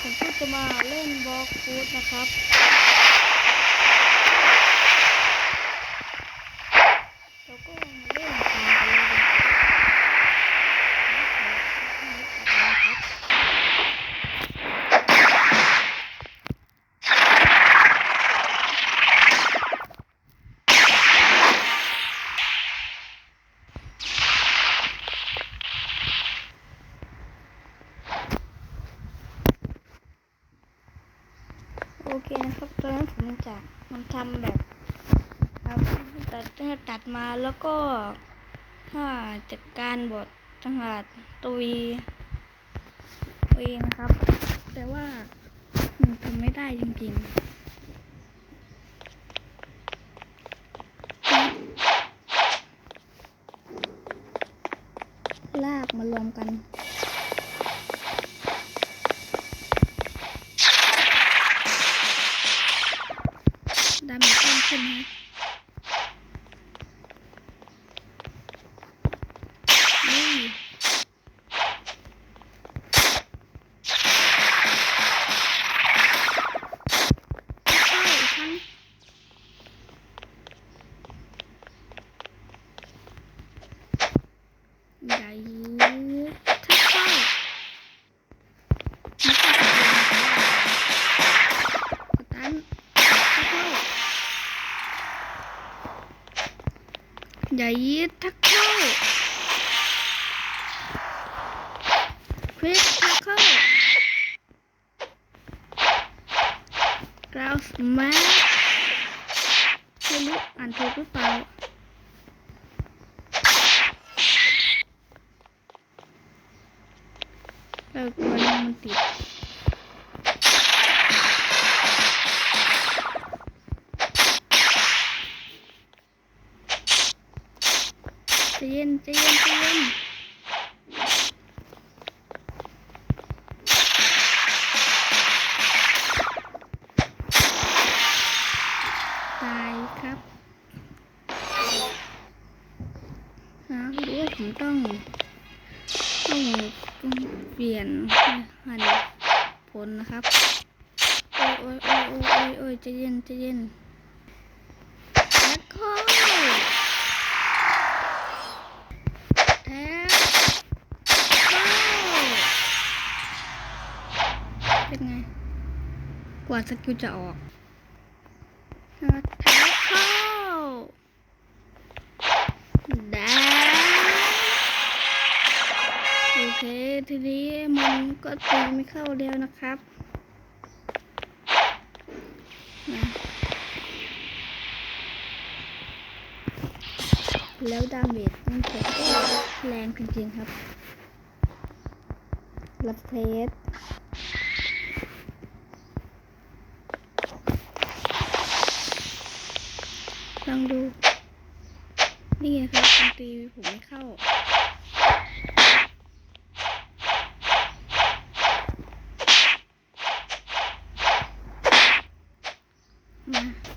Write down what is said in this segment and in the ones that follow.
ผมก็จะมาเล่นบล็อกฟูดนะครับ แล้วก็มาเล่นตามกันเลยนะครับ โอเค นะครับตอนนั้นผมจะมันทำแบบครับตัดตัดมาแล้วก็ถ้าจัดการบทต่างหากตุยตัวนะครับ แต่ว่ามันทำไม่ได้จริงๆลากมารวมกัน ดาเมจเพิ่มขึ้นนะนี่เข้าอีกครั้งอย่ายืดถ้าเข้าไม่ต้องสตันถ้าเข้า อย่ายีดทัก เข้าคริสทักเข้ากราวส์แมสไม่รู้อ่านถูกหรือเปล่าเออกลัวมันติด ใจเย็นใจเย็นใจเย็นตายครับนะหรือว่าผมต้อง ต้องเปลี่ยนหันผลนะครับ โอ้ยโอ้ยโอ้ยโอ้ยโอ้ยโอ้ยใจเย็นใจเย็นแล้วก็แท็บเข้า เป็นไง กว่าสกิลจะออกแท็บเข้าดงโอเค ทีนี้มันก็ตีไม่เข้าแล้วนะครับแล้วดาเมจมันผมก็แรงจริงๆครับ รับเทส องดู นี่นะครับดนตรีผมไม่เข้ามา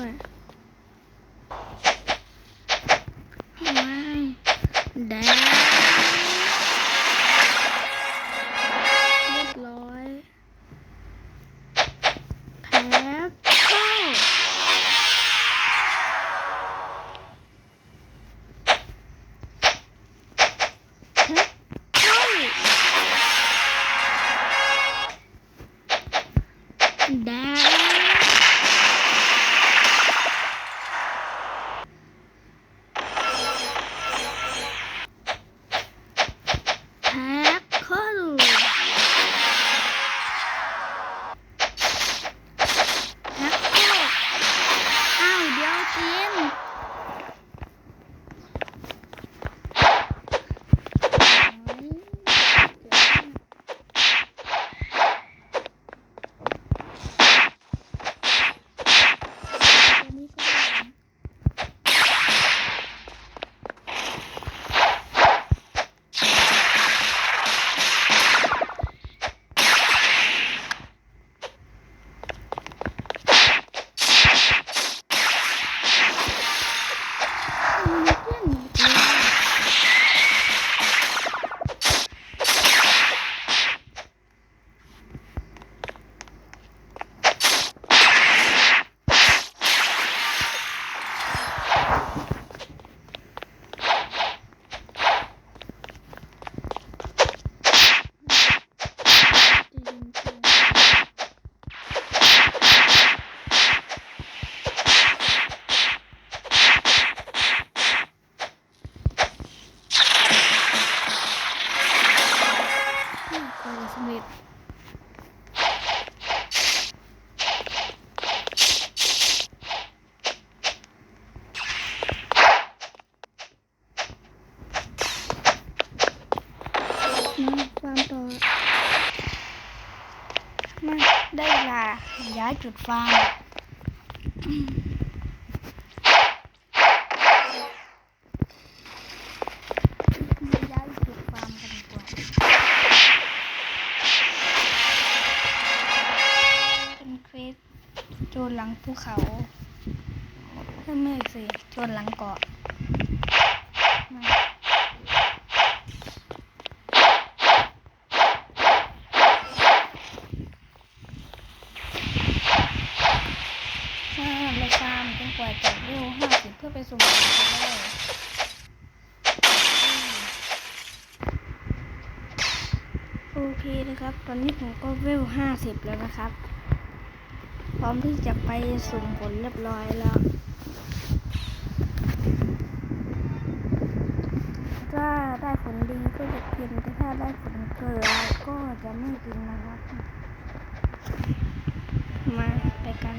ไย้ายจุดฟาร์มมาย้ายจุดฟกันกว่าเป็นควสโจรหลังภูเขาเพิ่มไม่สิโจรหลังเกาะมาถ้าเราฟาร์มจนกว่าจะเร็วห้า ไปสุ่มกันเลยโอเคนะครับ ตอนนี้ผมก็เวลห้าสิบแล้วนะครับ พร้อมที่จะไปสุ่มผลเรียบร้อยแล้ว ถ้าได้ผลดีก็จะกิน แต่ถ้าได้ผลเกลือก็จะไม่กินนะครับ มาไปกัน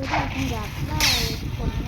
我在看《卖火柴》。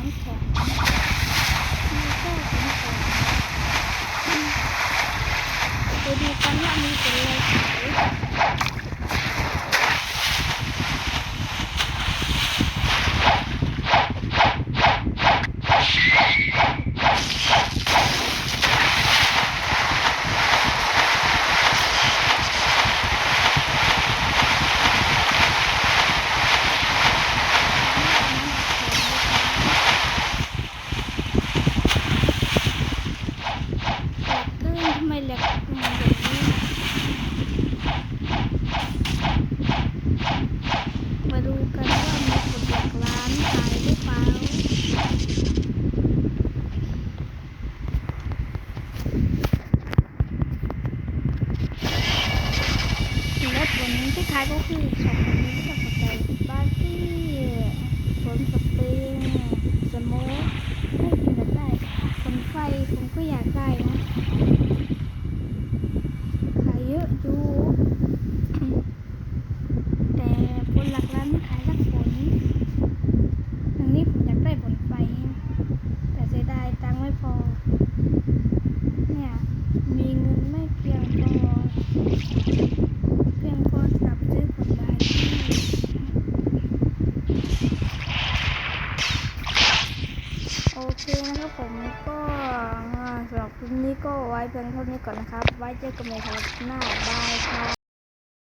ท้ายก็คือของคนนี้ที่สนใจบ้านที่สวนสปริงสโมกไม่กินได้ผมไฟผมก็อยากได้นะขายเยอะจู 什么